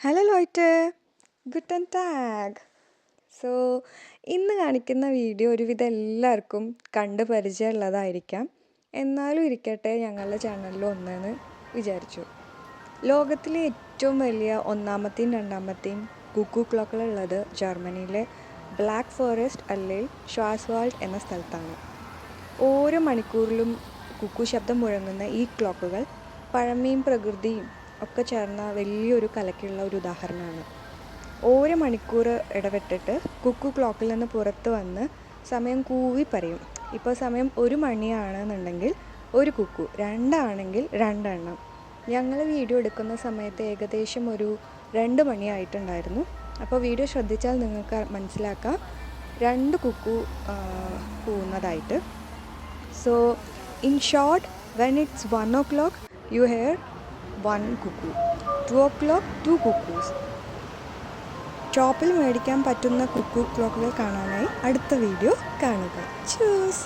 Hello ലോയ്റ്റ് ഗുട്ടൻ tag so ഇന്ന് കാണിക്കുന്ന വീഡിയോ ഒരുവിധം എല്ലാവർക്കും കണ്ട് പരിചയമുള്ളതായിരിക്കാം. എന്നാലും ഇരിക്കട്ടെ ഞങ്ങളുടെ ചാനലിൽ ഒന്നെന്ന് വിചാരിച്ചു. ലോകത്തിലെ ഏറ്റവും വലിയ ഒന്നാമത്തെയും രണ്ടാമത്തെയും കുക്കു ക്ലോക്കുകളുള്ളത് ജർമ്മനിയിലെ ബ്ലാക്ക് ഫോറസ്റ്റ് അല്ലെങ്കിൽ ഷ്വാസ്വാൾഡ് എന്ന സ്ഥലത്താണ്. ഓരോ മണിക്കൂറിലും കുക്കു ശബ്ദം മുഴങ്ങുന്ന ഈ ക്ലോക്കുകൾ പഴമയും പ്രകൃതിയും ഒക്കെ ചേർന്ന വലിയൊരു കലയ്ക്കുള്ള ഒരു ഉദാഹരണമാണ്. ഓരോ മണിക്കൂർ ഇടവിട്ടിട്ട് കുക്കു ക്ലോക്കിൽ നിന്ന് പുറത്ത് വന്ന് സമയം കൂവി പറയും ഇപ്പോൾ സമയം ഒരു മണിയാണെന്നുണ്ടെങ്കിൽ ഒരു കുക്കു രണ്ടാണെങ്കിൽ രണ്ടെണ്ണം. ഞങ്ങൾ വീഡിയോ എടുക്കുന്ന സമയത്ത് ഏകദേശം ഒരു രണ്ട് മണിയായിട്ടുണ്ടായിരുന്നു. അപ്പോൾ വീഡിയോ ശ്രദ്ധിച്ചാൽ നിങ്ങൾക്ക് മനസ്സിലാക്കാം. രണ്ട് കുക്കു ആ, കൂവുന്നതായിട്ട്. So, in short, when it's 1 o'clock, you hear cuckoo two 2 clock two cuckoos. ഷോപ്പിൽ മേടിക്കാൻ പറ്റുന്ന കുക്കു ക്ലോക്കുകൾ കാണാനായി അടുത്ത വീഡിയോ കാണുക. ചൂസ്.